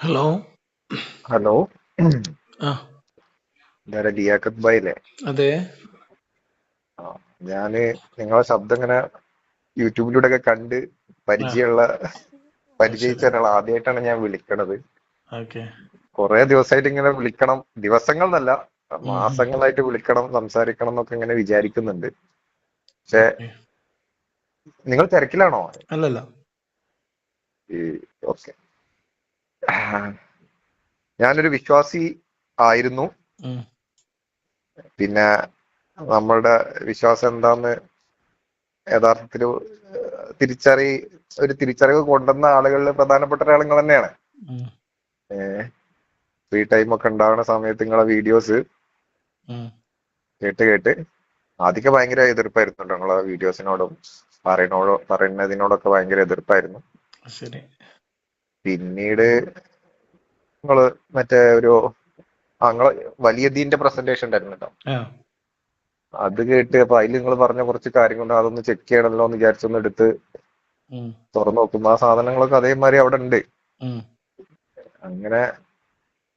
Hello? Hello? ഇതാരാ ലിയാഖത്ത് ഭായ് അതെ. ഞാൻ നിങ്ങളെ ശബ്ദം ഇങ്ങനെ യൂട്യൂബിലൂടെ ഒക്കെ കണ്ട് പരിചയമുള്ള പരിചയിച്ച ഒരാൾ ആദ്യമായിട്ടാണ് ഞാൻ വിളിക്കണത്. കുറെ ദിവസമായിട്ട് ഇങ്ങനെ വിളിക്കണം. ദിവസങ്ങൾ എന്നല്ല മാസങ്ങളായിട്ട് വിളിക്കണം സംസാരിക്കണം എന്നൊക്കെ ഇങ്ങനെ വിചാരിക്കുന്നുണ്ട്. പക്ഷെ നിങ്ങൾ തിരക്കിലാണോ? അല്ലല്ല. ഓക്കെ. ഞാനൊരു വിശ്വാസി ആയിരുന്നു. പിന്നെ നമ്മളുടെ വിശ്വാസം എന്താന്ന് യഥാർത്ഥത്തിൽ തിരിച്ചറി ഒരു തിരിച്ചറിവ് കൊണ്ടുവന്ന ആളുകളിൽ പ്രധാനപ്പെട്ട ഒരാളുകൾ തന്നെയാണ്. ഫ്രീ ടൈം ഒക്കെ ഉണ്ടാവുന്ന സമയത്ത് നിങ്ങളെ വീഡിയോസ് കേട്ട് കേട്ട് ആദ്യമൊക്കെ ഭയങ്കര എതിർപ്പായിരുന്നു നിങ്ങളെ വീഡിയോസിനോടും പറയുന്നതിനോടൊക്കെ ഭയങ്കര എതിർപ്പായിരുന്നു. ശരി. പിന്നീട് നിങ്ങൾ മറ്റേ ഒരു ആ നിങ്ങളെ വലിയ ദീന്റെ പ്രസന്റേഷൻ ഉണ്ടായിരുന്നു കേട്ടോ. അത് കേട്ട് അപ്പൊ അതിൽ നിങ്ങൾ പറഞ്ഞ കുറച്ച് കാര്യങ്ങൾ അതൊന്ന് ചെക്ക് ചെയ്യണമല്ലോ എന്ന് വിചാരിച്ചൊന്ന് എടുത്ത് തുറന്നു നോക്കുമ്പോ ആ സാധനങ്ങളൊക്കെ അതേമാതിരി അവിടെ ഉണ്ട്. അങ്ങനെ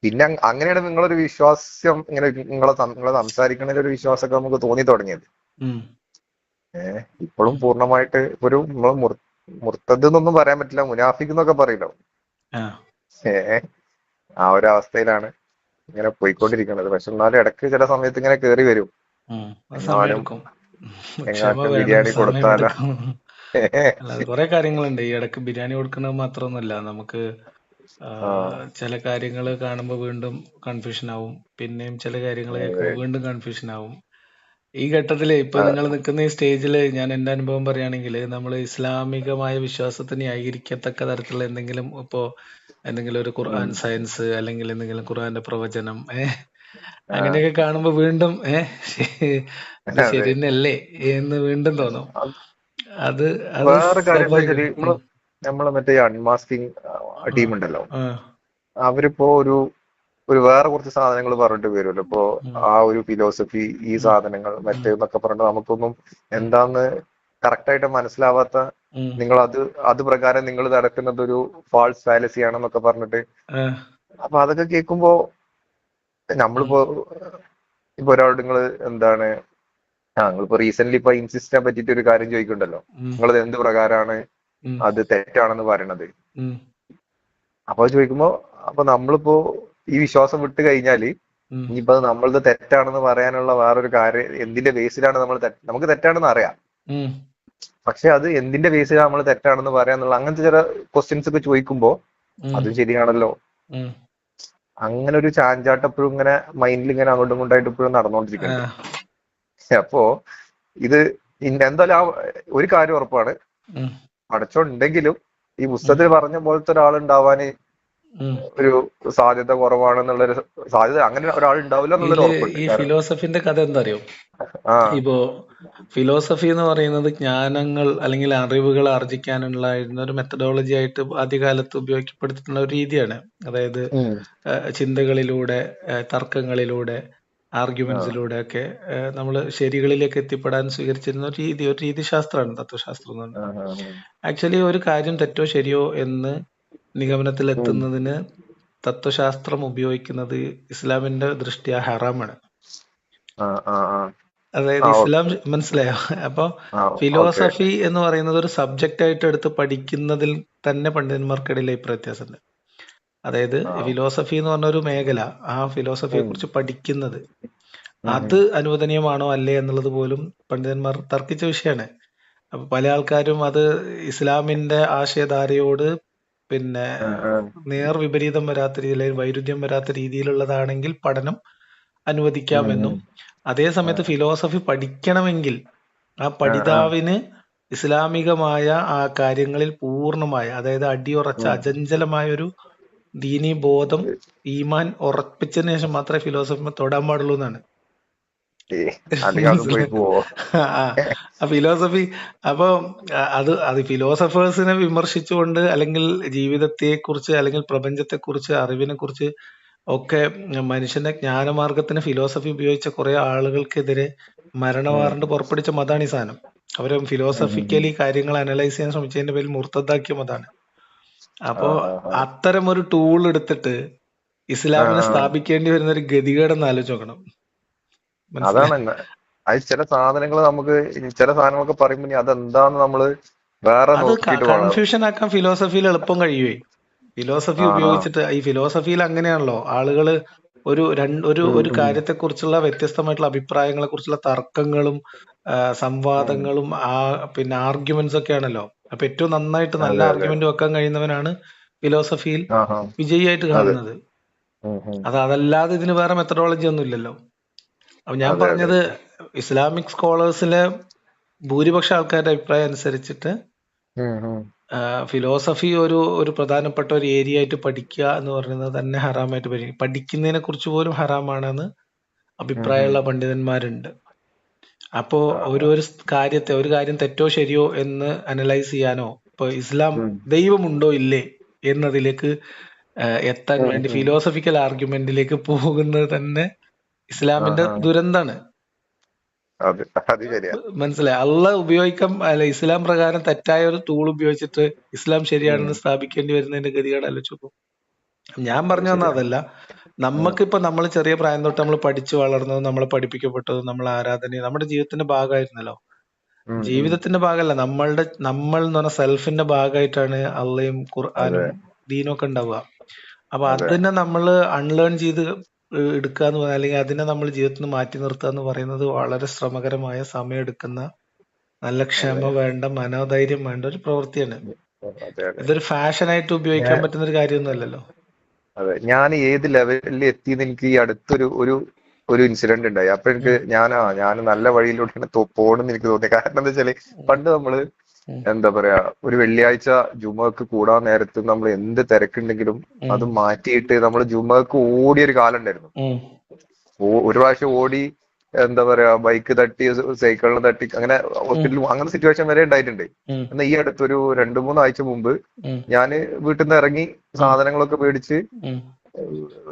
പിന്നെ അങ് അങ്ങനെയാണ് നിങ്ങളൊരു വിശ്വാസം ഇങ്ങനെ നിങ്ങളെ നിങ്ങളെ സംസാരിക്കണതിൽ ഒരു വിശ്വാസമൊക്കെ നമുക്ക് തോന്നി തുടങ്ങിയത്. ഏഹ് ഇപ്പോഴും പൂർണമായിട്ട് ഒരു നമ്മൾ മുർത്തത് എന്നൊന്നും പറയാൻ പറ്റില്ല മുനാഫിക് എന്നൊക്കെ പറയല്ലോ ആ. ആ ഒരു അവസ്ഥയിലാണ് ഇങ്ങനെ പോയിക്കൊണ്ടിരിക്കുന്നത്. പക്ഷെ എന്നാലും ഇടയ്ക്ക് ചില സമയത്ത് ഇങ്ങനെ കേറി വരും. വേണം ബിരിയാണി കൊടുത്താലോ? കൊറേ കാര്യങ്ങളുണ്ട്. ഈ ഇടയ്ക്ക് ബിരിയാണി കൊടുക്കുന്നത് മാത്രമൊന്നുമല്ല. നമുക്ക്. ചില കാര്യങ്ങൾ കാണുമ്പോൾ വീണ്ടും കൺഫ്യൂഷൻ ആവും. പിന്നെയും ചില കാര്യങ്ങൾ കേൾക്കുമ്പോൾ വീണ്ടും കൺഫ്യൂഷൻ ആവും. ഈ ഘട്ടത്തിൽ ഇപ്പൊ നിങ്ങൾ നിൽക്കുന്ന ഈ സ്റ്റേജിൽ ഞാൻ എന്റെ അനുഭവം പറയുകയാണെങ്കിൽ നമ്മൾ ഇസ്ലാമികമായ വിശ്വാസത്തിന് ന്യായീകരിക്കത്തക്ക തരത്തിലുള്ള എന്തെങ്കിലും ഇപ്പോ എന്തെങ്കിലും ഒരു ഖുർആൻ സയൻസ് അല്ലെങ്കിൽ എന്തെങ്കിലും ഖുർആന്റെ പ്രവചനം ഏഹ് അങ്ങനെയൊക്കെ കാണുമ്പോ വീണ്ടും ഏഹ് ഇത് ശരി തന്നെയല്ലേ എന്ന് വീണ്ടും തോന്നും. അത് വേറെ കാര്യം. നമ്മൾ മറ്റേ അൺമാസ്കിങ് ടീമുണ്ടല്ലോ അവരിപ്പോ ഒരു ഒരു വേറെ കുറച്ച് സാധനങ്ങൾ പറഞ്ഞിട്ട് വരുമല്ലോ. ഇപ്പോ ആ ഒരു ഫിലോസഫി ഈ സാധനങ്ങൾ മറ്റേന്നൊക്കെ പറഞ്ഞിട്ട് നമുക്കൊന്നും എന്താന്ന് കറക്റ്റ് ആയിട്ട് മനസ്സിലാവാത്ത നിങ്ങൾ അത് അത് പ്രകാരം നിങ്ങൾ നടക്കുന്നത് ഒരു ഫാൾസ് ഫാലസി ആണെന്നൊക്കെ പറഞ്ഞിട്ട് അപ്പൊ അതൊക്കെ കേൾക്കുമ്പോ നമ്മളിപ്പോ ഇപ്പൊ ഒരാളോട് നിങ്ങൾ എന്താണ് ആ നിങ്ങളിപ്പോ റീസെന്റ് ഇപ്പൊ ഇൻസിസ്റ്റിനെ പറ്റിട്ട് ഒരു കാര്യം ചോദിക്കണ്ടല്ലോ നിങ്ങളത് നിങ്ങൾ എന്ത് പ്രകാരമാണ് അത് തെറ്റാണെന്ന് പറയണത് അപ്പൊ ചോദിക്കുമ്പോ അപ്പൊ നമ്മളിപ്പോ ഈ വിശ്വാസം വിട്ട് കഴിഞ്ഞാൽ ഇനിയിപ്പോ നമ്മളത് തെറ്റാണെന്ന് പറയാനുള്ള വേറൊരു കാര്യം എന്തിന്റെ ബേസിലാണ് നമ്മൾ നമുക്ക് തെറ്റാണെന്ന് അറിയാം. പക്ഷെ അത് എന്തിന്റെ ബേസിലാണ് നമ്മൾ തെറ്റാണെന്ന് പറയാന്നുള്ള അങ്ങനത്തെ ചില ക്വസ്റ്റ്യൻസ് ഒക്കെ ചോദിക്കുമ്പോ അത് ശരിയാണല്ലോ. അങ്ങനെ ഒരു ചാഞ്ചാട്ടം എപ്പോഴും ഇങ്ങനെ മൈൻഡിൽ ഇങ്ങനെ അങ്ങോട്ടും ഇങ്ങോട്ടായിട്ട് ഇപ്പോഴും നടന്നുകൊണ്ടിരിക്കുന്നത് അപ്പോ ഇത് എന്തായാലും ആ ഒരു കാര്യം ഉറപ്പാണ്. ഉം, ഈ പുസ്തകത്തിൽ പറഞ്ഞ പോലത്തെ ഒരാൾ ഉണ്ടാവാന്. ഒരു സാധ്യത കുറവാണെന്നുള്ളൊരു സാധ്യത അങ്ങനെ ഒരാൾ ഉണ്ടാവില്ല എന്നുള്ളൊരു ഈ ഫിലോസഫിന്റെ കഥ എന്താ അറിയോ ഇപ്പോ ഫിലോസഫി എന്ന് പറയുന്നത് ജ്ഞാനങ്ങൾ അല്ലെങ്കിൽ അറിവുകൾ ആർജിക്കാനുള്ള ഒരു മെത്തഡോളജി ആയിട്ട് ആദ്യകാലത്ത് ഉപയോഗിക്കപ്പെടുത്തിട്ടുള്ള ഒരു രീതിയാണ്. അതായത് ചിന്തകളിലൂടെ തർക്കങ്ങളിലൂടെ ആർഗ്യുമെന്റ്സിലൂടെ ഒക്കെ നമ്മൾ ശരികളിലേക്ക് എത്തിപ്പെടാൻ സ്വീകരിച്ചിരുന്ന ഒരു രീതി ഒരു രീതിശാസ്ത്രമാണ് തത്വശാസ്ത്രം എന്ന് പറയുന്നത്. ആക്ച്വലി ഒരു കാര്യം തെറ്റോ ശരിയോ എന്ന് നിഗമനത്തിൽ എത്തുന്നതിന് തത്വശാസ്ത്രം ഉപയോഗിക്കുന്നത് ഇസ്ലാമിന്റെ ദൃഷ്ടിയ ഹറാമാണ്. അതായത് ഇസ്ലാം മനസ്സിലായോ? അപ്പൊ ഫിലോസഫി എന്ന് പറയുന്നത് ഒരു സബ്ജക്റ്റ് ആയിട്ട് എടുത്ത് പഠിക്കുന്നതിൽ തന്നെ പണ്ഡിതന്മാർക്കിടയിൽ അഭിപ്രായ വ്യത്യാസമുണ്ട്. അതായത് ഫിലോസഫി എന്ന് പറഞ്ഞ ഒരു മേഖല ആ ഫിലോസഫിയെ കുറിച്ച് പഠിക്കുന്നത് അത് അനുവദനീയമാണോ അല്ലേ എന്നുള്ളത് പോലും പണ്ഡിതന്മാർ തർക്കിച്ച വിഷയമാണ്. അപ്പൊ പല ആൾക്കാരും അത് ഇസ്ലാമിന്റെ ആശയധാരയോട് പിന്നെ. നേർ വിപരീതം വരാത്ത രീതിയിൽ അല്ലെങ്കിൽ വൈരുദ്ധ്യം വരാത്ത രീതിയിലുള്ളതാണെങ്കിൽ പഠനം അനുവദിക്കാമെന്നും അതേ സമയത്ത് ഫിലോസഫി പഠിക്കണമെങ്കിൽ ആ പഠിതാവിന് ഇസ്ലാമികമായ ആ കാര്യങ്ങളിൽ പൂർണമായ അതായത് അടിയുറച്ച അചഞ്ചലമായ ഒരു ദീനീ ബോധം ഈമാൻ ഉറപ്പിച്ചതിന് ശേഷം മാത്രമേ ഫിലോസഫി തൊടാൻ പാടുള്ളൂ എന്നാണ് ഏ, അല്ലെങ്കിൽ അത് പോയി പോവോ ആ ഫിലോസഫി അപ്പൊ അത് അത് ഫിലോസഫേഴ്സിനെ വിമർശിച്ചുകൊണ്ട് അല്ലെങ്കിൽ ജീവിതത്തെ കുറിച്ച് അല്ലെങ്കിൽ പ്രപഞ്ചത്തെ കുറിച്ച് അറിവിനെ കുറിച്ച് ഒക്കെ മനുഷ്യന്റെ ജ്ഞാനമാർഗത്തിന് ഫിലോസഫി ഉപയോഗിച്ച കുറെ ആളുകൾക്കെതിരെ മരണ വാറണ്ട് പുറപ്പെടുവിച്ച മതാണ് ഈ സാധനം. അവർ ഫിലോസഫിക്കലി കാര്യങ്ങൾ അനലൈസ് ചെയ്യാൻ ശ്രമിച്ചതിന്റെ പേരിൽ മുർത്തതാക്കിയ മതാണ്. അപ്പോ. അത്തരം ഒരു ടൂൾ എടുത്തിട്ട് ഇസ്ലാമിനെ. സ്ഥാപിക്കേണ്ടി വരുന്ന ഒരു ഗതികേടെന്ന് ആലോചിച്ച് നോക്കണം. അതാണ്. അത് ചില സാധനങ്ങൾ നമുക്ക് ചില സാധനങ്ങളൊക്കെ പറയുമ്പോ ഇനി അതെന്താന്ന് നമ്മൾ വേറെ കൺഫ്യൂഷൻ ആക്കാൻ ഫിലോസഫിയിൽ എളുപ്പം കഴിയുവേ. ഫിലോസഫി. ഉപയോഗിച്ചിട്ട് ഈ ഫിലോസഫിയിൽ അങ്ങനെയാണല്ലോ. ആളുകൾ ഒരു രണ്ട് ഒരു ഒരു കാര്യത്തെ കാര്യത്തെക്കുറിച്ചുള്ള വ്യത്യസ്തമായിട്ടുള്ള അഭിപ്രായങ്ങളെ കുറിച്ചുള്ള തർക്കങ്ങളും സംവാദങ്ങളും ആ പിന്നെ ആർഗ്യുമെന്റ്സ് ഒക്കെ ആണല്ലോ അപ്പൊ ഏറ്റവും നന്നായിട്ട് നല്ല ആർഗ്യുമെന്റ് വെക്കാൻ കഴിയുന്നവനാണ് ഫിലോസഫിയിൽ വിജയിയായിട്ട് കാണുന്നത്. അത്. അതല്ലാതെ ഇതിന് വേറെ മെത്തഡോളജി ഒന്നും ഇല്ലല്ലോ അപ്പൊ ഞാൻ പറഞ്ഞത് ഇസ്ലാമിക് സ്കോളേഴ്സിലെ ഭൂരിപക്ഷ ആൾക്കാരുടെ അഭിപ്രായം അനുസരിച്ചിട്ട്. ഫിലോസഫി ഒരു ഒരു പ്രധാനപ്പെട്ട ഒരു ഏരിയ ആയിട്ട് പഠിക്കുക എന്ന് പറയുന്നത് തന്നെ ഹറാമായിട്ട് പഠിക്കും പഠിക്കുന്നതിനെ കുറിച്ച് പോലും ഹറാമാണെന്ന്. അഭിപ്രായമുള്ള പണ്ഡിതന്മാരുണ്ട്. അപ്പോ ഒരു ഒരു കാര്യത്തെ ഒരു കാര്യം തെറ്റോ ശരിയോ എന്ന് അനലൈസ് ചെയ്യാനോ ഇപ്പൊ ഇസ്ലാം ദൈവമുണ്ടോ ഇല്ലേ എന്നതിലേക്ക് എത്താൻ വേണ്ടി ഫിലോസഫിക്കൽ ആർഗ്യുമെന്റിലേക്ക് പോകുന്നത് തന്നെ ഇസ്ലാമിന്റെ ദുരന്താണ്. മനസ്സിലായി? അള്ള ഉപയോഗിക്കാൻ അല്ല ഇസ്ലാം പ്രകാരം തെറ്റായ ഒരു ടൂൾ ഉപയോഗിച്ചിട്ട് ഇസ്ലാം. ശരിയാണെന്ന് സ്ഥാപിക്കേണ്ടി വരുന്നതിന്റെ ഗതികേട് ആലോചിച്ചു ഞാൻ പറഞ്ഞ വന്ന അതല്ല. നമുക്കിപ്പോ നമ്മൾ ചെറിയ പ്രായം തൊട്ട് നമ്മൾ പഠിച്ചു വളർന്നത് നമ്മളെ പഠിപ്പിക്കപ്പെട്ടത് നമ്മൾ ആരാധന നമ്മുടെ ജീവിതത്തിന്റെ ഭാഗമായിരുന്നല്ലോ. ജീവിതത്തിന്റെ ഭാഗമല്ല നമ്മളുടെ നമ്മൾ എന്ന് പറഞ്ഞ സെൽഫിന്റെ ഭാഗമായിട്ടാണ് അള്ളയും ഖുർആാനും ദീനും ഒക്കെ ഉണ്ടാവുക. അപ്പൊ അത്. അതിനെ നമ്മൾ അൺലേൺ ചെയ്ത് എടുക്കുക എന്ന് പറഞ്ഞാൽ അല്ലെങ്കിൽ അതിനെ നമ്മൾ ജീവിതത്തിൽ നിന്ന് മാറ്റി നിർത്തുക എന്ന് പറയുന്നത് വളരെ ശ്രമകരമായ സമയം എടുക്കുന്ന നല്ല ക്ഷമ വേണ്ട മനോധൈര്യം വേണ്ട ഒരു പ്രവൃത്തിയാണ്. ഇതൊരു ഫാഷനായിട്ട് ഉപയോഗിക്കാൻ പറ്റുന്ന ഒരു കാര്യമൊന്നുമല്ലല്ലോ അതെ ഞാൻ ഏത് ലെവലിൽ എത്തി എനിക്ക് ഈ അടുത്തൊരു ഒരു ഒരു ഇൻസിഡന്റ് ഉണ്ടായി. അപ്പൊ എനിക്ക് ഉം, ഞാനാ ഞാൻ നല്ല വഴിയിലൂടെയാണ് പോണെന്ന് എനിക്ക് തോന്നി കാരണം എന്താ വെച്ചാൽ പണ്ട് നമ്മൾ എന്താ പറയാ ഒരു വെള്ളിയാഴ്ച ജുമക്ക് കൂടാൻ നേരത്ത് നമ്മൾ എന്ത് തിരക്കുണ്ടെങ്കിലും അത് മാറ്റിയിട്ട് നമ്മൾ ജുമക്ക് ഓടിയ ഒരു കാലം ഉണ്ടായിരുന്നു. ഒരു പ്രാവശ്യം ഓടി എന്താ പറയാ ബൈക്ക് തട്ടി സൈക്കിളിന് തട്ടി അങ്ങനെ ഹോസ്പിറ്റലിൽ അങ്ങനെ സിറ്റുവേഷൻ വരെ ഉണ്ടായിട്ടുണ്ട്. എന്നാൽ ഈ അടുത്തൊരു രണ്ട് മൂന്നാഴ്ച മുമ്പ് ഞാൻ ഞാൻ വീട്ടിൽ നിന്ന് ഇറങ്ങി സാധനങ്ങളൊക്കെ മേടിച്ച്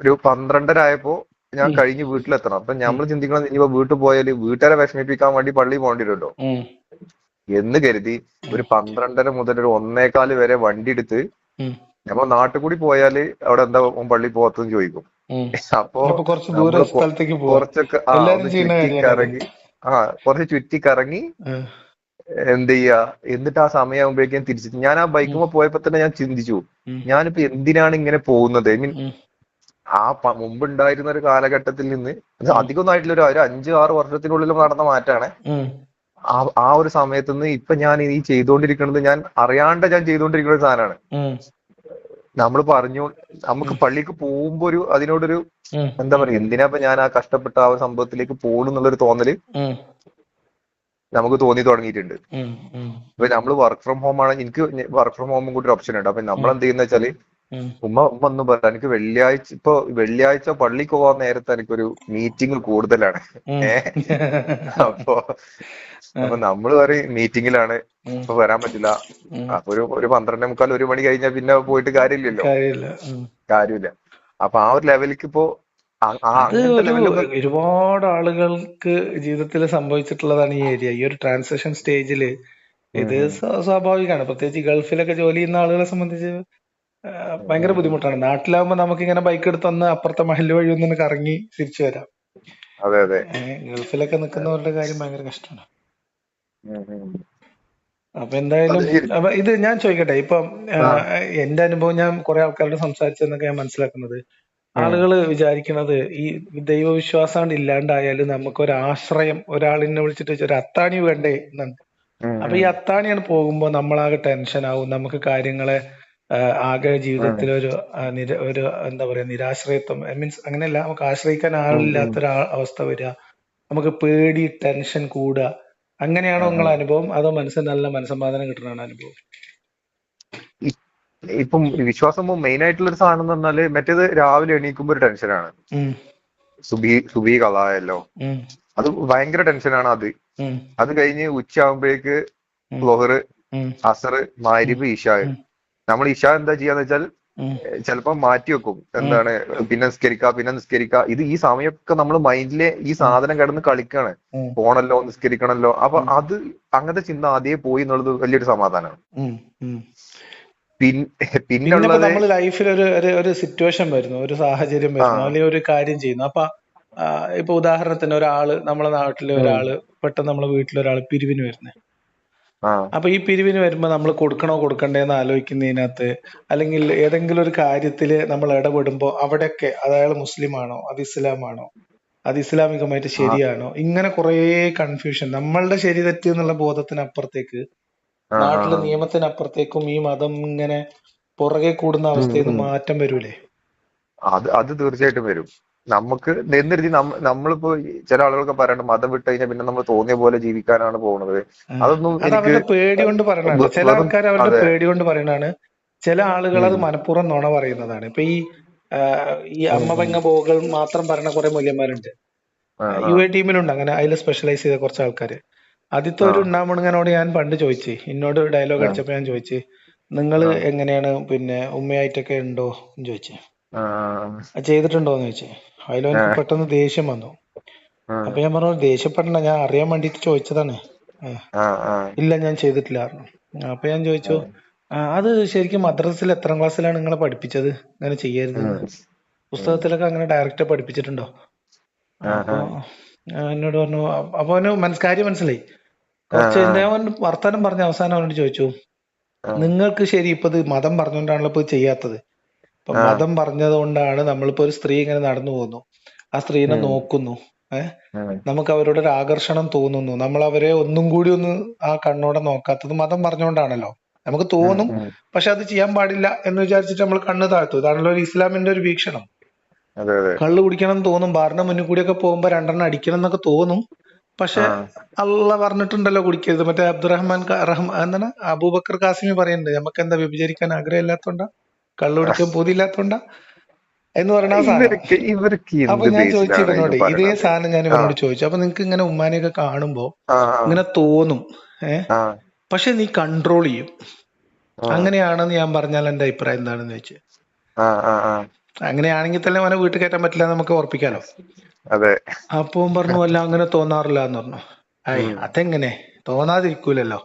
ഒരു പന്ത്രണ്ടര ആയപ്പോ ഞാൻ കഴിഞ്ഞ് വീട്ടിലെത്തണം. അപ്പൊ നമ്മൾ ചിന്തിക്കണം ഇനിയിപ്പോ വീട്ടിൽ പോയാൽ വീട്ടുകാരെ വിഷമിപ്പിക്കാൻ വേണ്ടി പള്ളി പോകേണ്ടി വരുമല്ലോ. എന്ന് കരുതി ഒരു പന്ത്രണ്ടര മുതൽ ഒരു ഒന്നേകാൽ വരെ വണ്ടി എടുത്ത് നമ്മൾ നാട്ടിൽ കൂടി പോയാൽ അവിടെ എന്താ പള്ളി പോകത്തെന്ന് ചോദിക്കും. അപ്പോ കുറച്ചൊക്കെ ആ എല്ലാരും ഒന്ന് ചുറ്റി കറങ്ങി. ആ കുറച്ച് ചുറ്റി കറങ്ങി ഉം, എന്ത് ചെയ്യാ? എന്നിട്ട് ആ സമയമാകുമ്പോഴേക്കും തിരിച്ചു ഞാൻ ആ ബൈക്കുമ്പോ പോയപ്പോ തന്നെ ഞാൻ ചിന്തിച്ചു. ഞാനിപ്പോ എന്തിനാണ് ഇങ്ങനെ പോകുന്നത്? ഐ മീൻ ആ മുമ്പുണ്ടായിരുന്ന ഒരു കാലഘട്ടത്തിൽ നിന്ന് അധികമൊന്നും ആയിട്ടില്ല. ഒരു അഞ്ചു ആറ് വർഷത്തിനുള്ളിൽ നടന്ന മാറ്റാണ്. ആ ആ ഒരു സമയത്ത് നിന്ന് ഇപ്പൊ ഞാൻ ഈ ചെയ്തുകൊണ്ടിരിക്കുന്നത് ഞാൻ അറിയാണ്ട് ഞാൻ ചെയ്തുകൊണ്ടിരിക്കുന്ന ഒരു സാധനമാണ്. നമ്മൾ പറഞ്ഞു നമുക്ക് പള്ളിക്ക് പോകുമ്പോ ഒരു അതിനോടൊരു എന്താ പറയാ എന്തിനാ ഇപ്പൊ ഞാൻ ആ കഷ്ടപ്പെട്ട ആ സംഭവത്തിലേക്ക് പോകണമെന്നുള്ളൊരു തോന്നൽ ഉം, നമുക്ക് തോന്നി തുടങ്ങിയിട്ടുണ്ട്. ഇപ്പൊ നമ്മൾ വർക്ക് ഫ്രം ഹോം ആണ്. എനിക്ക് വർക്ക് ഫ്രം ഹോമും കൂടി ഒരു ഓപ്ഷൻ ഉണ്ട്. അപ്പൊ നമ്മൾ എന്ത് ചെയ്യുന്ന വെച്ചാൽ ഉമ്മ ഉമ്മ ഒന്നും പറയാം എനിക്ക് വെള്ളിയാഴ്ച ഇപ്പൊ വെള്ളിയാഴ്ച പള്ളിക്ക് പോകാൻ നേരത്തെ എനിക്കൊരു മീറ്റിംഗ് കൂടുതലാണ്. അപ്പോ അപ്പൊ നമ്മൾ പറയും മീറ്റിംഗിലാണ് ഇപ്പൊ വരാൻ പറ്റില്ല. അപ്പൊ ഒരു ഒരു പന്ത്രണ്ടേ മുക്കാൽ ഒരു മണി കഴിഞ്ഞാൽ പിന്നെ പോയിട്ട് കാര്യമില്ലല്ലോ. കാര്യമില്ല. അപ്പൊ ആ ഒരു ലെവലിലേക്ക് ഇപ്പോ ഒരുപാട് ആളുകൾക്ക് ജീവിതത്തിൽ സംഭവിച്ചിട്ടുള്ളതാണ് ഈ ഏരിയ ഈ ഒരു ട്രാൻസാക്ഷൻ സ്റ്റേജിൽ ഇത് സ്വാഭാവികമാണ്. പ്രത്യേകിച്ച് ഗൾഫിലൊക്കെ ജോലി ചെയ്യുന്ന ആളുകളെ സംബന്ധിച്ച് ഭയങ്കര ബുദ്ധിമുട്ടാണ്. നാട്ടിലാവുമ്പോ നമുക്ക് ഇങ്ങനെ ബൈക്ക് എടുത്ത് ഒന്ന് അപ്പുറത്തെ മഹൽ വഴി ഒന്ന് കറങ്ങി തിരിച്ചു വരാം. അതെ അതെ. ഏഹ് ഗൾഫിലൊക്കെ നിൽക്കുന്നവരുടെ കാര്യം ഭയങ്കര കഷ്ടമാണ്. അപ്പൊ എന്തായാലും അപ്പൊ ഇത് ഞാൻ ചോദിക്കട്ടെ ഇപ്പം. എന്റെ അനുഭവം ഞാൻ കുറെ ആൾക്കാരോട് സംസാരിച്ചെന്നൊക്കെ ഞാൻ മനസ്സിലാക്കുന്നത്. ആളുകൾ ആളുകൾ വിചാരിക്കുന്നത് ഈ ദൈവവിശ്വാസം ഇല്ലാണ്ടായാലും നമുക്ക് ഒരു ആശ്രയം ഒരാളിനെ വിളിച്ചിട്ട് ഒരു അത്താണി വേണ്ടേ എന്നാണ്. അപ്പൊ ഈ അത്താണിയാണ് പോകുമ്പോ നമ്മളാകെ ടെൻഷൻ ആവും നമുക്ക് കാര്യങ്ങളെ ആകെ ജീവിതത്തിൽ ഒരു നിര ഒരു എന്താ പറയാ നിരാശ്രയത്വം മീൻസ് അങ്ങനെയല്ല നമുക്ക് ആശ്രയിക്കാൻ ആളില്ലാത്തൊരു അവസ്ഥ വരിക നമുക്ക് പേടി ടെൻഷൻ കൂടുക അങ്ങനെയാണോ നിങ്ങൾ നിങ്ങളെ അനുഭവം? അതോ മനസ്സിന് നല്ല മനസ്സമാധാനം കിട്ടുന്നതാണ് അനുഭവം? ഇപ്പം വിശ്വാസം മെയിൻ ആയിട്ടുള്ള ഒരു സാധനം എന്ന് പറഞ്ഞാൽ മറ്റേത് രാവിലെ എണീക്കുമ്പോ ഒരു ടെൻഷനാണ് സുബി സുബി കളായല്ലോ അത് ഭയങ്കര ടെൻഷനാണ് അത്. അത് കഴിഞ്ഞ് ഉച്ചയാകുമ്പോഴേക്ക് ലൊഹറ് ഉം, അസർ മാരിബ് ഇഷാ നമ്മൾ ഇഷ എന്താ ചെയ്യാന്ന് വെച്ചാൽ ചിലപ്പോ മാറ്റി വെക്കും എന്താണ് പിന്നെ നിസ്കരിക്ക പിന്നെ നിസ്കരിക്ക. ഇത് ഈ സമയമൊക്കെ നമ്മൾ മൈൻഡിലെ ഈ സാധനം കിടന്ന് കളിക്കാണ്. പോണല്ലോ നിസ്കരിക്കണല്ലോ. അപ്പൊ അത് അങ്ങനത്തെ ചിന്ത ആദ്യമേ പോയി എന്നുള്ളത് വലിയൊരു സമാധാനമാണ്. പിന്നെ നമ്മൾ ലൈഫിൽ ഒരു ഒരു സിറ്റുവേഷൻ വരുന്നു ഒരു സാഹചര്യം വരുന്നു അല്ലെങ്കിൽ ഒരു കാര്യം ചെയ്യുന്നു. അപ്പൊ ഇപ്പൊ ഉദാഹരണത്തിന് ഒരാൾ നമ്മളെ നാട്ടിലെ ഒരാൾ പെട്ടെന്ന് നമ്മളെ വീട്ടിലൊരാൾ പിരിവിന് വരുന്നത് ആ അപ്പൊ ഈ പിരിവിന് വരുമ്പോ നമ്മൾ കൊടുക്കണോ കൊടുക്കണ്ടേന്ന് ആലോചിക്കുന്നതിനകത്ത് അല്ലെങ്കിൽ ഏതെങ്കിലും ഒരു കാര്യത്തിൽ നമ്മൾ ഇടപെടുമ്പോ അവിടെയൊക്കെ അയാൾ മുസ്ലിം ആണോ അത് ഇസ്ലാം ആണോ അത് ഇസ്ലാമികമായിട്ട് ശരിയാണോ ഇങ്ങനെ കുറേ കൺഫ്യൂഷൻ നമ്മളുടെ ശരി തെറ്റ് എന്നുള്ള ബോധത്തിനപ്പുറത്തേക്ക് നാട്ടിലെ നിയമത്തിനപ്പുറത്തേക്കും ഈ മതം ഇങ്ങനെ പുറകെ കൂടുന്ന അവസ്ഥയിൽ നിന്ന് മാറ്റം വരൂലേ? അത് അത് തീർച്ചയായിട്ടും വരും. നമുക്ക് എന്നിരുത്തി നമ്മളിപ്പോ ചില ആളുകളൊക്കെ പറയണ്ട മതം വിട്ട് കഴിഞ്ഞാൽ പിന്നെ നമ്മൾ തോന്നിയ പോലെ ജീവിക്കാനാണ് പോകുന്നത് അതൊന്നും അത് എനിക്ക് പേടി കൊണ്ട് പറയണതാണ് ചില ആൾക്കാർ അവരുടെ പേടി കൊണ്ട് പറയണതാണ് ചില ആളുകൾ അത്. മനഃപൂർവം നുണ പറയുന്നതാണ്. ഇപ്പൊ ഈ ഈ അമ്മ പെങ്ങ പോകൾ മാത്രം പറയുന്ന കുറെ മൂല്യന്മാരുണ്ട്. യു എ ടീമിലുണ്ട്. അങ്ങനെ അതിൽ സ്പെഷ്യലൈസ് ചെയ്ത കുറച്ച് ആൾക്കാർ ആദ്യത്തെ ഒരു ഉണ്ണാമുണങ്ങനോട് ഞാൻ പണ്ട് ചോദിച്ചു. എന്നോട് ഡയലോഗ് അടിച്ചപ്പോൾ അടിച്ചപ്പോ ഞാൻ ചോദിച്ചു നിങ്ങൾ എങ്ങനെയാണ്? പിന്നെ ഉമ്മയായിട്ടൊക്കെ ഉണ്ടോ? എന്ന് ചോദിച്ചു. ചെയ്തിട്ടുണ്ടോ എന്ന് ചെയ്തിട്ടുണ്ടോന്ന് ചോദിച്ചു. അതിലെനിക്ക് എനിക്ക് പെട്ടെന്ന് ദേഷ്യം വന്നു. അപ്പൊ ഞാൻ പറഞ്ഞു ദേഷ്യപ്പെടണ്ട ഞാൻ അറിയാൻ വേണ്ടിട്ട് ചോദിച്ചതാണ്. ഇല്ല ഞാൻ ചെയ്തിട്ടില്ല അപ്പൊ ഞാൻ ചോദിച്ചു അത് ശരിക്കും മദ്രസയിൽ എത്രാം ക്ലാസ്സിലാണ് നിങ്ങളെ പഠിപ്പിച്ചത്? അങ്ങനെ ചെയ്യരുത്. പുസ്തകത്തിലൊക്കെ അങ്ങനെ ഡയറക്റ്റ് പഠിപ്പിച്ചിട്ടുണ്ടോ? എന്നോട് പറഞ്ഞു അപ്പൊ അവന് മനസ് കാര്യം മനസ്സിലായി. കുറച്ച്. അവൻ വർത്താനം പറഞ്ഞ അവസാനം അവനോട് ചോദിച്ചു നിങ്ങൾക്ക് ശരി ഇപ്പൊ ഇത് മതം പറഞ്ഞുകൊണ്ടാണല്ലോ ഇപ്പൊ ചെയ്യാത്തത്? ഇപ്പൊ. മതം പറഞ്ഞത് കൊണ്ടാണ് നമ്മളിപ്പോ ഒരു സ്ത്രീ ഇങ്ങനെ നടന്നു പോകുന്നു. ആ സ്ത്രീനെ നോക്കുന്നു. ഏഹ് നമുക്ക് അവരോട് ഒരു ആകർഷണം തോന്നുന്നു. നമ്മൾ അവരെ ഒന്നും കൂടി ഒന്ന് ആ കണ്ണോടെ നോക്കാത്തത് മതം പറഞ്ഞുകൊണ്ടാണല്ലോ. നമുക്ക് തോന്നും. പക്ഷെ അത് ചെയ്യാൻ പാടില്ല എന്ന് വിചാരിച്ചിട്ട് നമ്മൾ കണ്ണ് താഴ്ത്തും. ഇതാണല്ലോ ഒരു ഇസ്ലാമിന്റെ ഒരു വീക്ഷണം. കള്ള് കുടിക്കണം എന്ന് തോന്നും ബാറിന്റെ മുന്നിൽ കൂടിയൊക്കെ പോകുമ്പോ രണ്ടെണ്ണം അടിക്കണം എന്നൊക്കെ തോന്നും. പക്ഷെ. അള്ള പറഞ്ഞിട്ടുണ്ടല്ലോ കുടിക്കരുത്. മറ്റേ അബ്ദുറഹ്മാൻ എന്താണ്? അബൂബക്കർ കാസിമി പറയുന്നുണ്ട് നമുക്ക് എന്താ വ്യഭിചരിക്കാൻ ആഗ്രഹം ഇല്ലാത്തോണ്ടാ കള്ളു കുടിക്കാൻ പൂതിയില്ലാത്തോണ്ടാ എന്ന് പറഞ്ഞ അപ്പൊ ഞാൻ ചോദിച്ചു ഇവനോട് ഇതേ സാധനം ഞാൻ ഇവനോട് ചോദിച്ചു. അപ്പൊ നിങ്ങക്ക് ഇങ്ങനെ ഉമ്മാനെയൊക്കെ കാണുമ്പോ ഇങ്ങനെ തോന്നും ഏ? പക്ഷെ നീ കൺട്രോൾ ചെയ്യും. അങ്ങനെയാണെന്ന് ഞാൻ പറഞ്ഞാൽ എന്റെ അഭിപ്രായം എന്താണെന്ന് വെച്ച്. അങ്ങനെയാണെങ്കിൽ തന്നെ അവനെ വീട്ടിൽ കയറ്റാൻ പറ്റില്ല നമുക്ക് ഉറപ്പിക്കാലോ? അതെ. അപ്പൊ പറഞ്ഞു അല്ല അങ്ങനെ തോന്നാറില്ല എന്ന് പറഞ്ഞു. അതെങ്ങനെ? തോന്നാതിരിക്കൂലല്ലോ.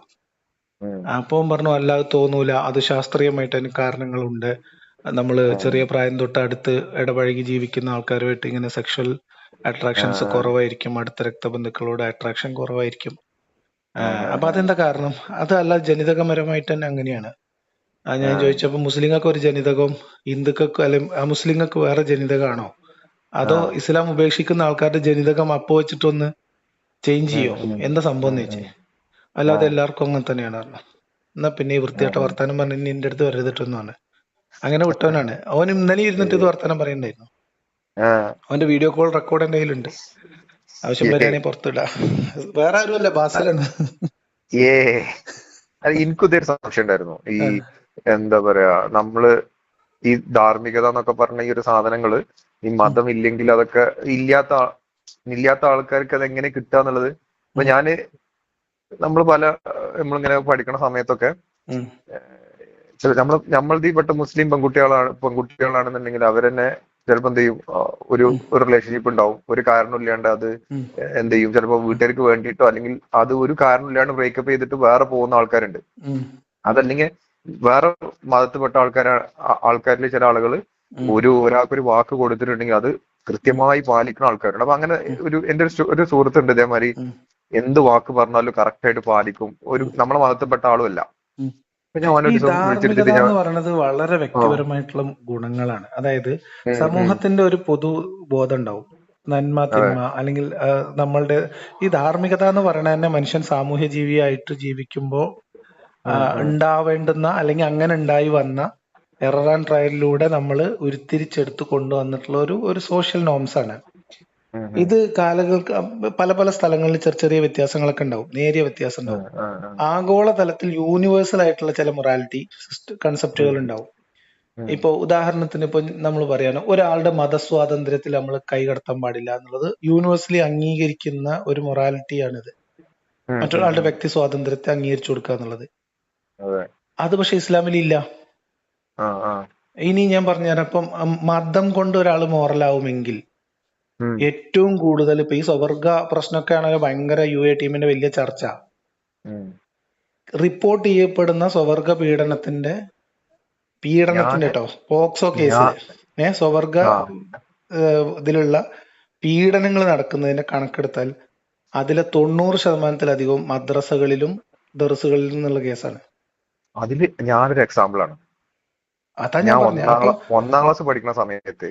ഉം. അപ്പൊ പറഞ്ഞു അല്ല അത് തോന്നൂല. അത് ശാസ്ത്രീയമായിട്ട് അതിന് കാരണങ്ങളുണ്ട്. നമ്മൾ ചെറിയ പ്രായം തൊട്ട് അടുത്ത് ഇടപഴകി ജീവിക്കുന്ന ആൾക്കാരുമായിട്ട് ഇങ്ങനെ സെക്ഷൽ അട്രാക്ഷൻസ് ആ. കുറവായിരിക്കും. അടുത്ത രക്തബന്ധുക്കളോട് അട്രാക്ഷൻ കുറവായിരിക്കും. ആ, ആ, ആ, അപ്പൊ അതെന്താ കാരണം? അതല്ല ജനിതകപരമായിട്ട് തന്നെ അങ്ങനെയാണ്. ആ ഞാൻ ആ. ചോദിച്ചപ്പോ മുസ്ലിങ്ങൾക്ക് ഒരു ജനിതകവും ഹിന്ദുക്കൾക്ക് ആ മുസ്ലിങ്ങൾക്ക് വേറെ ജനിതകമാണോ അതോ ഇസ്ലാം ഉപേക്ഷിക്കുന്ന ആൾക്കാരുടെ ജനിതകം അപ്പൊ വെച്ചിട്ടൊന്ന് ചേഞ്ച് ചെയ്യോ? ഉം. എന്താ സംഭവം എന്ന് ഉം, ചോദിച്ചേ. അല്ലാതെ എല്ലാവർക്കും അങ്ങനെ തന്നെയാണ് പറഞ്ഞു എന്നാ പിന്നെ ഈ വൃത്തിയായിട്ട് വർത്താനം പറഞ്ഞ് ഇനി എന്റെ അടുത്ത് വരരുതിട്ടെന്നാണ് അങ്ങനെ വിട്ടവനാണ്. അവൻ ഇന്നലെ ഇരുന്നിട്ട് ഇത് വർത്താനം പറയണ്ടായിരുന്നു. അവന്റെ വീഡിയോ കോൾ റെക്കോർഡ് എന്റെ കയ്യിലുണ്ട്. ആവശ്യം വരികയാണെങ്കിൽ പുറത്തിടാം വേറെ ആരുമല്ല ബാസിലാണ്. ഏ. അത് എനിക്കിതൊരു സംശയം ഉണ്ടായിരുന്നു. ഈ എന്താ പറയാ നമ്മൾ ഈ ധാർമ്മികത എന്നൊക്കെ പറഞ്ഞ ഈ ഒരു സാധനങ്ങൾ ഈ മതം ഇല്ലെങ്കിൽ അതൊക്കെ ഇല്ലാത്ത ഇല്ലാത്ത ആൾക്കാർക്ക് അത് എങ്ങനെ കിട്ടുക എന്നുള്ളത്? ഇപ്പൊ ഞാൻ നമ്മൾ പല നമ്മളിങ്ങനെ പഠിക്കുന്ന സമയത്തൊക്കെ. ചില നമ്മൾ നമ്മളുടെ പെട്ട മുസ്ലിം പെൺകുട്ടികളാണ് പെൺകുട്ടികളാണെന്നുണ്ടെങ്കിൽ അവരെന്നെ ചിലപ്പോ എന്ത് ചെയ്യും? ഒരു ഒരു റിലേഷൻഷിപ്പ് ഉണ്ടാവും. ഒരു കാരണമില്ലാണ്ട് അത്. എന്ത് ചെയ്യും? ചിലപ്പോ വീട്ടുകാർക്ക് വേണ്ടിയിട്ടോ അല്ലെങ്കിൽ അത് ഒരു കാരണമില്ലാണ്ട് ബ്രേക്കപ്പ് ചെയ്തിട്ട് വേറെ പോകുന്ന ആൾക്കാരുണ്ട്. അതല്ലെങ്കിൽ വേറെ മതത്തിൽപ്പെട്ട ആൾക്കാർ ആൾക്കാരിൽ ചില ആളുകൾ ഒരു ഒരാൾക്ക് ഒരു വാക്ക് കൊടുത്തിട്ടുണ്ടെങ്കിൽ അത് കൃത്യമായി പാലിക്കുന്ന ആൾക്കാരുണ്ട്. അപ്പൊ അങ്ങനെ ഒരു എന്റെ ഒരു സുഹൃത്തുണ്ട് ഇതേമാതിരി. എന്ത് വാക്ക് പറഞ്ഞാലും കറക്റ്റ് ആയിട്ട് പാലിക്കും. ഒരു നമ്മളെ മതത്തിൽപ്പെട്ട ആളുമല്ല. ധാർമ്മികത എന്ന് പറയുന്നത് വളരെ വ്യക്തിപരമായിട്ടുള്ള ഗുണങ്ങളാണ്. അതായത് സമൂഹത്തിന്റെ ഒരു പൊതു ബോധം ഉണ്ടാവും. നന്മ തിന്മ അല്ലെങ്കിൽ നമ്മളുടെ ഈ ധാർമ്മികത എന്ന് പറയുന്നത് തന്നെ മനുഷ്യൻ സാമൂഹ്യ ജീവിയായിട്ട് ജീവിക്കുമ്പോൾ ഉണ്ടാവേണ്ടുന്ന അല്ലെങ്കിൽ അങ്ങനെ ഉണ്ടായി വന്ന എറർ ആൻഡ് ട്രയലിലൂടെ നമ്മൾ ഉരുത്തിരിച്ചെടുത്ത് കൊണ്ടുവന്നിട്ടുള്ള ഒരു ഒരു സോഷ്യൽ നോംസ് ആണ്. ഇത് കാലങ്ങൾക്ക് പല പല സ്ഥലങ്ങളിൽ ചെറിയ ചെറിയ വ്യത്യാസങ്ങളൊക്കെ ഉണ്ടാവും. നേരിയ വ്യത്യാസം ഉണ്ടാവും. ആഗോള തലത്തിൽ യൂണിവേഴ്സൽ ആയിട്ടുള്ള ചില മൊറാലിറ്റി കൺസെപ്റ്റുകൾ ഉണ്ടാവും. ഇപ്പൊ ഉദാഹരണത്തിന് ഇപ്പൊ നമ്മൾ പറയാണ് ഒരാളുടെ മതസ്വാതന്ത്ര്യത്തിൽ നമ്മൾ കൈകടത്താൻ പാടില്ല എന്നുള്ളത് യൂണിവേഴ്സലി അംഗീകരിക്കുന്ന ഒരു മൊറാലിറ്റിയാണിത് മറ്റൊരാളുടെ. വ്യക്തി സ്വാതന്ത്ര്യത്തെ അംഗീകരിച്ചു കൊടുക്കുക എന്നുള്ളത്. അതെ. പക്ഷെ ഇസ്ലാമിൽ ഇല്ല ഇനി ഞാൻ പറഞ്ഞുതരാം. അപ്പം മതം കൊണ്ട് ഒരാൾ മോറലാവുമെങ്കിൽ ഏറ്റവും കൂടുതൽ ഇപ്പൊ ഈ സ്വവർഗ പ്രശ്നമൊക്കെ ആണെങ്കിൽ ഭയങ്കര യു എ ടീമിന്റെ വലിയ ചർച്ച. റിപ്പോർട്ട് ചെയ്യപ്പെടുന്ന സ്വവർഗ പീഡനത്തിന്റെ പീഡനത്തിന്റെ കേട്ടോ പോക്സോ കേസ് കേസിൽ ഏ സ്വവർഗ ഇതിലുള്ള പീഡനങ്ങൾ നടക്കുന്നതിന്റെ കണക്കെടുത്താൽ അതിലെ തൊണ്ണൂറ് ശതമാനത്തിലധികവും മദ്രസകളിലും ദർസുകളിലും നിന്നുള്ള കേസാണ്. അതിൽ ഞാനൊരു എക്സാമ്പിൾ ആണ്. അതാ ഞാൻ ഒന്നാം ക്ലാസ് പഠിക്കുന്ന സമയത്ത്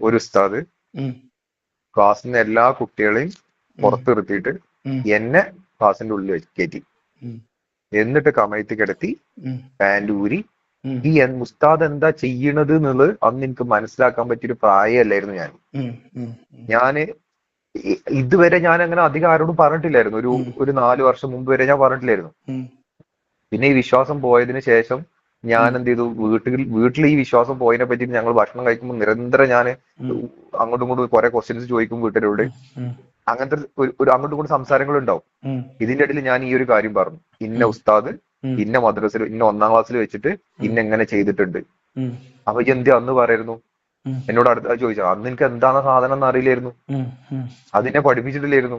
ഒരു ഉസ്താദ് ക്ലാസ്സിൽ നിന്ന് എല്ലാ കുട്ടികളെയും പുറത്ത് നിർത്തിയിട്ട് എന്നെ ക്ലാസ്സിന്റെ ഉള്ളിൽ കയറ്റി. എന്നിട്ട് കമഴ്ത്തി കിടത്തി പാന്റ് ഊരി. ഈ മുസ്താദ് എന്താ ചെയ്യണത് എന്നുള്ളത് അന്ന് എനിക്ക് മനസ്സിലാക്കാൻ പറ്റിയൊരു പ്രായമല്ലായിരുന്നു ഞാൻ. ഞാൻ ഇതുവരെ ഞാൻ അങ്ങനെ അധികം ആരോടും പറഞ്ഞിട്ടില്ലായിരുന്നു. ഒരു ഒരു നാല് വർഷം മുമ്പ് വരെ ഞാൻ പറഞ്ഞിട്ടില്ലായിരുന്നു. പിന്നെ ഈ വിശ്വാസം പോയതിനു ശേഷം ഞാൻ എന്ത് ചെയ്തു? വീട്ടിൽ വീട്ടിൽ ഈ വിശ്വാസം പോയതിനെ പറ്റി ഞങ്ങൾ ഭക്ഷണം കഴിക്കുമ്പോൾ നിരന്തരം ഞാൻ അങ്ങോട്ടും ഇങ്ങോട്ടും കുറെ ക്വസ്റ്റ്യൻസ് ചോദിക്കും വീട്ടിലോട് അങ്ങനത്തെ ഒരു അങ്ങോട്ടും ഇങ്ങോട്ടും സംസാരങ്ങൾ ഉണ്ടാവും ഇതിന്റെ ഇടയിൽ ഞാൻ ഈ ഒരു കാര്യം പറഞ്ഞു. ഇന്ന ഉസ്താദ് ഇന്ന മദ്രസിൽ ഇന്ന ഒന്നാം ക്ലാസ്സിൽ വെച്ചിട്ട് ഇന്ന എങ്ങനെ ചെയ്തിട്ടുണ്ട്. അപ്പൊ എന്ത് അന്ന് പറയായിരുന്നു? എന്നോട് അടുത്ത ചോദിച്ചു അന്ന് എനിക്ക് എന്താണ് സാധനം എന്ന് അറിയില്ലായിരുന്നു? അതിനെ പഠിപ്പിച്ചിട്ടില്ലായിരുന്നു.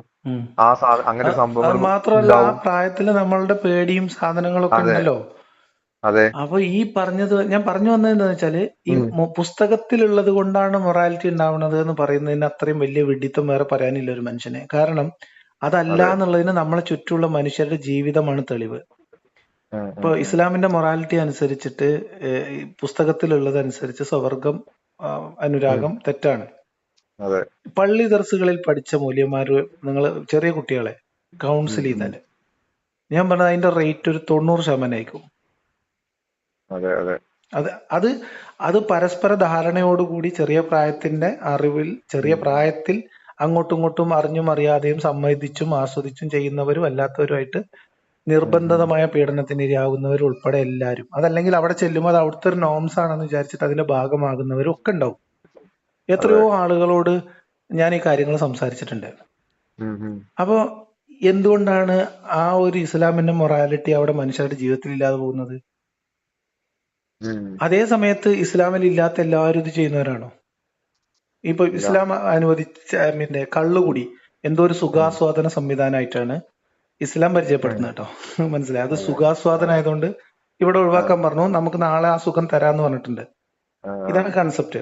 ആ സാധനം അങ്ങനെ സംഭവം മാത്രമല്ല ആ ഉണ്ടാവും. പ്രായത്തിൽ നമ്മളുടെ പേടിയും സാധനങ്ങളൊക്കെ ഉണ്ടല്ലോ. അതെ. അപ്പൊ ഈ പറഞ്ഞത് ഞാൻ പറഞ്ഞു വന്നത് എന്താണെന്ന് വെച്ചാൽ ഈ പുസ്തകത്തിലുള്ളത് കൊണ്ടാണ് മൊറാലിറ്റി ഉണ്ടാവുന്നത് എന്ന് പറയുന്നതിന് അത്രയും വലിയ വിഡിത്തം വേറെ പറയാനില്ല ഒരു മനുഷ്യനെ. കാരണം അതല്ല അതെ. എന്നുള്ളതിന് നമ്മളെ ചുറ്റുമുള്ള മനുഷ്യരുടെ ജീവിതമാണ് തെളിവ്. ഇപ്പൊ ഇസ്ലാമിന്റെ മൊറാലിറ്റി അനുസരിച്ചിട്ട് പുസ്തകത്തിലുള്ളത് അനുസരിച്ച് സ്വവർഗം അനുരാഗം തെറ്റാണ്. പള്ളി ദർസുകളിൽ പഠിച്ച മൂല്യന്മാര് നിങ്ങൾ ചെറിയ കുട്ടികളെ കൗൺസിൽ ചെയ്താൽ ഞാൻ പറഞ്ഞത് അതിന്റെ റേറ്റ് ഒരു തൊണ്ണൂറ് ശതമാനം ആയിരിക്കും. അതെ അതെ. അത് അത് അത് പരസ്പര ധാരണയോടുകൂടി ചെറിയ പ്രായത്തിന്റെ അറിവിൽ ചെറിയ പ്രായത്തിൽ അങ്ങോട്ടും ഇങ്ങോട്ടും അറിഞ്ഞും അറിയാതെയും സമ്മതിച്ചും ആസ്വദിച്ചും ചെയ്യുന്നവരും അല്ലാത്തവരുമായിട്ട് നിർബന്ധിതമായ പീഡനത്തിന് ഇരയാകുന്നവരും ഉൾപ്പെടെ എല്ലാവരും. അതല്ലെങ്കിൽ അവിടെ ചെല്ലുമ്പോൾ അത് അവിടുത്തെ ഒരു നോംസ് ആണെന്ന് വിചാരിച്ചിട്ട് അതിന്റെ ഭാഗമാകുന്നവരും ഒക്കെ ഉണ്ടാവും. എത്രയോ ആളുകളോട് ഞാൻ ഈ കാര്യങ്ങൾ സംസാരിച്ചിട്ടുണ്ട്. അപ്പോ എന്തുകൊണ്ടാണ് ആ ഒരു ഇസ്ലാമിന്റെ മൊറാലിറ്റി അവിടെ മനുഷ്യരുടെ ജീവിതത്തിൽ ഇല്ലാതെ പോകുന്നത്? അതേ സമയത്ത് ഇസ്ലാമിൽ ഇല്ലാത്ത എല്ലാവരും ഇത് ചെയ്യുന്നവരാണോ? ഇപ്പൊ ഇസ്ലാം അനുവദിച്ച പിന്നെ കള്ളുകൂടി എന്തോ ഒരു സുഖാസ്വാദന സംവിധാനമായിട്ടാണ് ഇസ്ലാം പരിചയപ്പെടുന്നത് കേട്ടോ. മനസ്സിലായി? അത് സുഖാസ്വാദന ആയതുകൊണ്ട് ഇവിടെ ഒഴിവാക്കാൻ പറഞ്ഞു നമുക്ക് നാളെ ആ സുഖം തരാന്ന് പറഞ്ഞിട്ടുണ്ട്. ഇതാണ് കൺസെപ്റ്റ്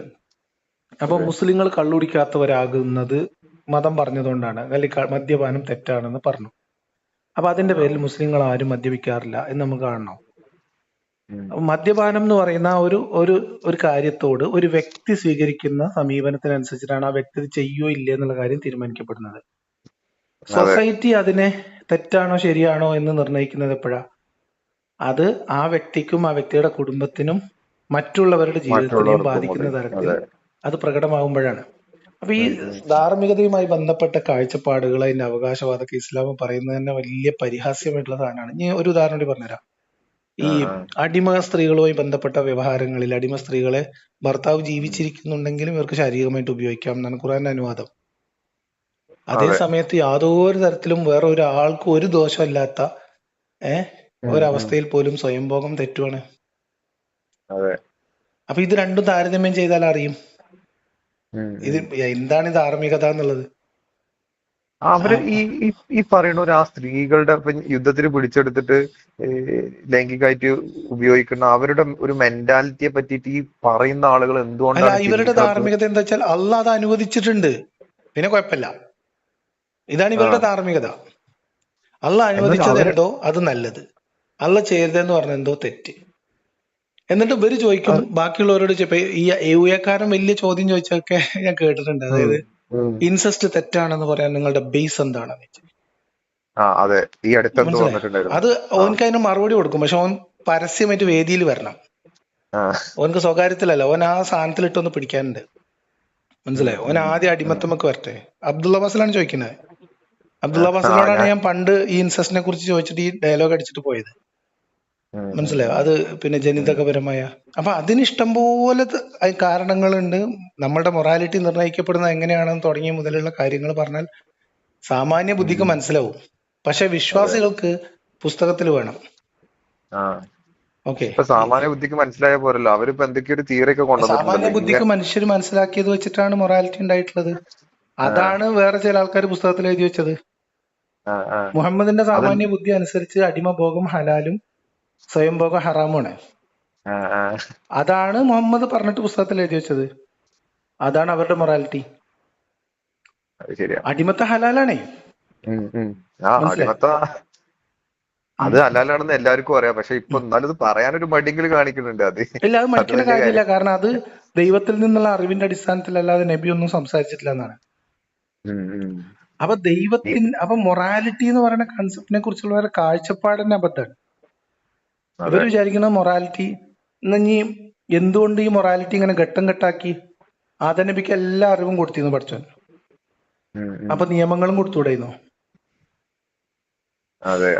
അപ്പൊ മുസ്ലിങ്ങൾ കള്ളുടിക്കാത്തവരാകുന്നത് മതം പറഞ്ഞതുകൊണ്ടാണ് അല്ലെങ്കിൽ മദ്യപാനം തെറ്റാണെന്ന് പറഞ്ഞു. അപ്പൊ അതിന്റെ പേരിൽ മുസ്ലിങ്ങൾ ആരും മദ്യപിക്കാറില്ല എന്ന് നമുക്ക് കാണണം? മദ്യപാനം എന്ന് പറയുന്ന ഒരു ഒരു ഒരു കാര്യത്തോട് ഒരു വ്യക്തി സ്വീകരിക്കുന്ന സമീപനത്തിനനുസരിച്ചിട്ടാണ് ആ വ്യക്തി ചെയ്യോ ഇല്ലേ എന്നുള്ള കാര്യം തീരുമാനിക്കപ്പെടുന്നത്. സൊസൈറ്റി അതിനെ തെറ്റാണോ ശരിയാണോ എന്ന് നിർണയിക്കുന്നത് എപ്പോഴാ? അത് ആ വ്യക്തിക്കും ആ വ്യക്തിയുടെ കുടുംബത്തിനും മറ്റുള്ളവരുടെ ജീവിതത്തിനെയും ബാധിക്കുന്ന തരത്തിൽ അത്. പ്രകടമാകുമ്പോഴാണ്. അപ്പൊ ഈ ധാർമ്മികതയുമായി ബന്ധപ്പെട്ട കാഴ്ചപ്പാടുകൾ അതിന്റെ അവകാശവാദമൊക്കെ ഇസ്ലാം പറയുന്നത് തന്നെ വലിയ പരിഹാസ്യമായിട്ടുള്ള സാധനമാണ്. ഇനി ഒരു ഉദാഹരണം കൂടി പറഞ്ഞുതരാം. ഈ അടിമ സ്ത്രീകളുമായി ബന്ധപ്പെട്ട വ്യവഹാരങ്ങളിൽ അടിമ സ്ത്രീകളെ ഭർത്താവ് ജീവിച്ചിരിക്കുന്നുണ്ടെങ്കിലും ഇവർക്ക് ശാരീരികമായിട്ട് ഉപയോഗിക്കാം എന്നാണ് ഖുറാന്റെ അനുവാദം. അതേ സമയത്ത് യാതൊരു തരത്തിലും വേറെ ഒരാൾക്ക് ഒരു ദോഷമില്ലാത്ത ഏഹ് ഒരവസ്ഥയിൽ പോലും സ്വയംഭോഗം തെറ്റുവാണ്. അപ്പൊ ഇത് രണ്ടും താരതമ്യം ചെയ്താൽ അറിയും. ഇത് എന്താണ് ധാർമ്മികത എന്നുള്ളത്? അവർ ഈ ഈ പറയുന്ന ഒരു ആ സ്ത്രീകളുടെ ഇപ്പൊ യുദ്ധത്തിൽ പിടിച്ചെടുത്തിട്ട് ലൈംഗികമായിട്ട് ഉപയോഗിക്കുന്ന അവരുടെ ഒരു മെന്റാലിറ്റിയെ പറ്റിയിട്ട് ഈ പറയുന്ന ആളുകൾ എന്തുകൊണ്ടാണ് ഇവരുടെ ധാർമ്മികത എന്താ വെച്ചാൽ അല്ല അത് അനുവദിച്ചിട്ടുണ്ട്. പിന്നെ കുഴപ്പമില്ല. ഇതാണ് ഇവരുടെ ധാർമ്മികത. അല്ല അനുവദിച്ചതെന്തോ അനുവദിച്ചത് അവർ എന്തോ അത് നല്ലത്. അല്ല ചെയ്തതെന്ന് പറഞ്ഞ എന്തോ തെറ്റ്. എന്നിട്ട് ഇവർ ചോദിക്കും ബാക്കിയുള്ളവരോട് ഈ യു ഈ യുഎക്കാരൻ വലിയ ചോദ്യം ചോദിച്ചൊക്കെ ഞാൻ കേട്ടിട്ടുണ്ട്. അതായത് ഇൻസെസ്റ്റ് തെറ്റാണെന്ന് പറയാൻ നിങ്ങളുടെ ബേസ് എന്താണ് അതെ. ഈ അടുത്ത് അത് ഓൻക്ക് അതിന് മറുപടി കൊടുക്കും. പക്ഷെ ഓൻ പരസ്യമായിട്ട് വേദിയിൽ വരണം. ഓനക്ക് സ്വകാര്യത്തിലല്ല. ഓൻ ആ സാധനത്തിലിട്ടൊന്ന് പിടിക്കാനുണ്ട്. മനസ്സിലായോ? ഓൻ ആദ്യം അടിമത്തമൊക്കെ വരട്ടെ. അബ്ദുള്ള ഫസലാണ് ചോദിക്കുന്നത്. അബ്ദുള്ള ആ ഫസലിനോടാണ് ഞാൻ പണ്ട് ഈ ഇൻസെസ്റ്റിനെ കുറിച്ച് ചോദിച്ചിട്ട് ഈ ഡയലോഗ് അടിച്ചിട്ട് പോയത്. മനസ്സിലായോ? അത് പിന്നെ ജനിതകപരമായ. അപ്പൊ അതിന് ഇഷ്ടം പോലെ കാരണങ്ങളുണ്ട്. നമ്മളുടെ മൊറാലിറ്റി നിർണയിക്കപ്പെടുന്നത് എങ്ങനെയാണെന്ന് തുടങ്ങിയ മുതലുള്ള കാര്യങ്ങൾ പറഞ്ഞാൽ സാമാന്യ ബുദ്ധിക്ക് മനസ്സിലാവും. പക്ഷെ വിശ്വാസികൾക്ക് പുസ്തകത്തിൽ വേണം. ഓക്കെ. സാമാന്യ ബുദ്ധിക്ക് മനസ്സിലായ പോരല്ലോ. അവരിപ്പോ എന്തൊക്കെ ഒരു തിയറി ഒക്കെ സാമാന്യ ബുദ്ധിക്ക് മനുഷ്യർ മനസ്സിലാക്കിയത് വെച്ചിട്ടാണ് മൊറാലിറ്റി ഉണ്ടായിട്ടുള്ളത്. അതാണ് വേറെ ചില ആൾക്കാർ പുസ്തകത്തിൽ എഴുതി വെച്ചത്. മുഹമ്മദിന്റെ സാമാന്യ ബുദ്ധി അനുസരിച്ച് അടിമഭോഗം ഹലാലും സ്വയംഭോഗം ഹറാമാണ്. അതാണ് മുഹമ്മദ് പറഞ്ഞിട്ട് പുസ്തകത്തിൽ എഴുതി വെച്ചത്. അതാണ് അവരുടെ മൊറാലിറ്റി അടിമത്ത ഹലാലാണേ. അത് ഹലാലാണെന്ന് എല്ലാവർക്കും അറിയാം. പക്ഷെ ഇപ്പൊ എന്നാലും ഇത് പറയാനൊരു മടിയെങ്കിലും കാണിക്കുന്നുണ്ട് അത്. ഇല്ല അത് മടിക്കുന്ന കാര്യമില്ല. കാരണം അത് ദൈവത്തിൽ നിന്നുള്ള അറിവിന്റെ അടിസ്ഥാനത്തിൽ അല്ലാതെ നബി ഒന്നും സംസാരിച്ചിട്ടില്ല എന്നാണ്. അപ്പൊ ദൈവത്തിന് അപ്പൊ മൊറാലിറ്റി എന്ന് പറയുന്ന കൺസെപ്റ്റിനെ കുറിച്ചുള്ള കാഴ്ചപ്പാടിന്റെ അബദ്ധമാണ് ഇവർ വിചാരിക്കുന്ന മൊറാലിറ്റി ഇനി എന്തുകൊണ്ട് ഈ മൊറാലിറ്റി ഇങ്ങനെ ഘട്ടം ഘട്ടാക്കി ആദ നബിക്ക് എല്ലാ അറിവും കൊടുത്തിരുന്നു പഠിച്ചവൻ. അപ്പൊ നിയമങ്ങളും കൊടുത്തുവിടായിരുന്നു? അതെ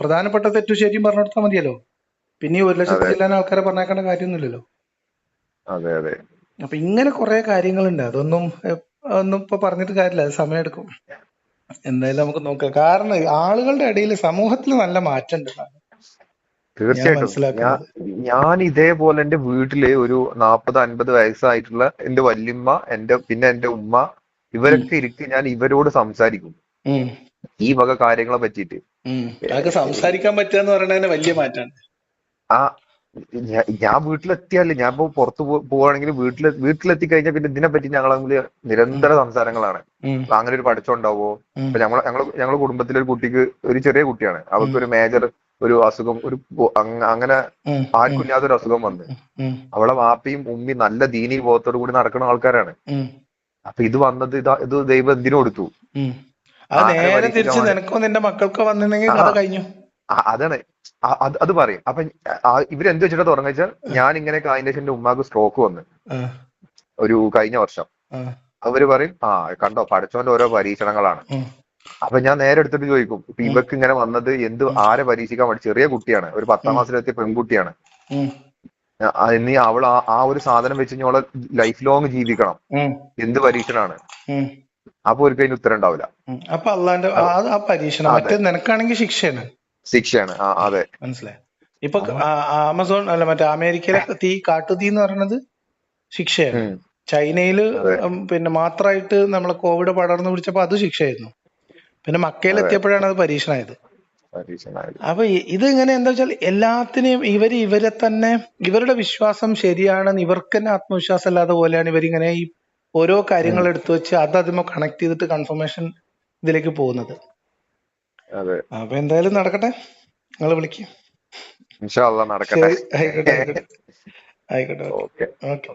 പ്രധാനപ്പെട്ട തെറ്റു ശരിയും പറഞ്ഞു കൊടുത്താൽ മതിയല്ലോ. പിന്നെ ഒരു ലക്ഷത്തി ചില്ലാൻ ആൾക്കാരെ പറഞ്ഞേക്കേണ്ട കാര്യമൊന്നുമില്ലല്ലോ. അതെ അതെ. അപ്പൊ ഇങ്ങനെ കുറെ കാര്യങ്ങളുണ്ട്. അതൊന്നും ഒന്നും ഇപ്പൊ പറഞ്ഞിട്ട് കാര്യമില്ല. അത് സമയമെടുക്കും. എന്തായാലും നമുക്ക് നോക്കാം. കാരണം ആളുകളുടെ ഇടയിൽ സമൂഹത്തിൽ നല്ല മാറ്റമുണ്ട് തീർച്ചയായിട്ടും. ഞാൻ ഇതേപോലെ എന്റെ വീട്ടിൽ ഒരു നാപ്പത് അൻപത് വയസ്സായിട്ടുള്ള എന്റെ വല്യമ്മ എന്റെ പിന്നെ എന്റെ ഉമ്മ ഇവരൊക്കെ ഇരിക്കും ഞാൻ ഇവരോട് സംസാരിക്കും. ഈ വക കാര്യങ്ങളെ പറ്റിയിട്ട്. അതൊക്കെ സംസാരിക്കാൻ പറ്റുക എന്ന് വലിയ മാറ്റാണ്. ആ ഞാൻ വീട്ടിലെത്തിയാൽ ഞാൻ ഇപ്പൊ പുറത്തു പോവാണെങ്കിൽ വീട്ടിൽ വീട്ടിലെത്തി കഴിഞ്ഞാൽ പിന്നെ ഇതിനെ പറ്റി ഞങ്ങൾ തമ്മിൽ നിരന്തര സംസാരങ്ങളാണ്. അങ്ങനെ ഒരു പഠിച്ചുണ്ടാവോ? ഞങ്ങൾ ഞങ്ങൾ ഞങ്ങളുടെ കുടുംബത്തിലെ ഒരു കുട്ടിക്ക് ഒരു ചെറിയ കുട്ടിയാണ്. അവർക്ക് ഒരു മേജർ ഒരു അസുഖം ഒരു അങ്ങനെ ഇല്ലാത്തൊരു അസുഖം വന്ന്. അവളെ വാപ്പിയും ഉമ്മി നല്ല ദീനി ബോധത്തോടു കൂടി നടക്കുന്ന ആൾക്കാരാണ്. അപ്പൊ ഇത് വന്നത് ഇതാ ഇത് ദൈവം എന്തിനു കൊടുത്തു? നേരെ പരീക്ഷിക്കാൻ തിരിച്ച് നിനക്കോ നിന്റെ മക്കൾക്കോ വന്നിട്ടുണ്ടെങ്കിൽ കഥ ആ. കഴിഞ്ഞു അതാണ് അത് പറയും. അപ്പൊ ഇവരെന്ത് വെച്ചിട്ടാ തുടങ്ങുക വെച്ചാൽ ഞാൻ ഇങ്ങനെ അതിന്റെ ശേഷം ഉമ്മാക്ക് സ്ട്രോക്ക് വന്ന്. ഒരു കഴിഞ്ഞ വർഷം. അവർ പറയും ആ കണ്ടോ പഠിച്ചോന്റെ ഓരോ പരീക്ഷണങ്ങളാണ്. അപ്പൊ ഞാൻ നേരെ എടുത്തിട്ട് ചോദിക്കും ഇപ്പൊ ഇവക്ക് ഇങ്ങനെ വന്നത് എന്ത് ആരെ പരീക്ഷിക്കാൻ വേണ്ടി? ചെറിയ കുട്ടിയാണ് ഒരു പത്താം ക്ലാസ്സിലെത്തിയ പെൺകുട്ടിയാണ്. ഇനി അവൾ ആ ഒരു സാധനം വെച്ച് കഴിഞ്ഞാൽ അവളെ ലൈഫ് ലോങ് ജീവിക്കണം. എന്ത് പരീക്ഷണാണ്? അപ്പൊ ഒരു കഴിഞ്ഞ ഉത്തരം ഉണ്ടാവില്ല. അപ്പൊ അള്ളാന്റെ ആ പരീക്ഷണം. മറ്റേ നിനക്കാണെങ്കിൽ ശിക്ഷയാണ്. ശിക്ഷയാണ് അതെ. മനസ്സിലായി. ഇപ്പൊ ആമസോൺ അല്ല മറ്റേ അമേരിക്കയിലെ തീ കാട്ടുതീ എന്ന് പറയുന്നത് ശിക്ഷയാണ്. ചൈനയിൽ ചൈനയിൽ പിന്നെ മാത്രമായിട്ട് നമ്മളെ കോവിഡ് പടർന്നു പിടിച്ചപ്പോ അത് ശിക്ഷയായിരുന്നു. പിന്നെ മക്കയിൽ എത്തിയപ്പോഴാണ് അത് പരീക്ഷണമായത്. പരീക്ഷണമായത്. അപ്പൊ ഇത് ഇങ്ങനെ എന്താ വെച്ചാൽ എല്ലാത്തിനെയും ഇവർ ഇവരെ തന്നെ ഇവരുടെ വിശ്വാസം ശരിയാണെന്ന് ഇവർക്ക് തന്നെ ആത്മവിശ്വാസം ഇല്ലാത്ത പോലെയാണ് ഇവരിങ്ങനെ ഈ ഓരോ കാര്യങ്ങൾ എടുത്തു വെച്ച് അത് അതിമോ കണക്ട് ചെയ്തിട്ട് കൺഫർമേഷൻ ഇതിലേക്ക് പോകുന്നത്. അപ്പൊ എന്തായാലും നടക്കട്ടെ. നിങ്ങൾ വിളിക്കും. ആയിക്കോട്ടെ ആയിക്കോട്ടെ. ഓക്കെ.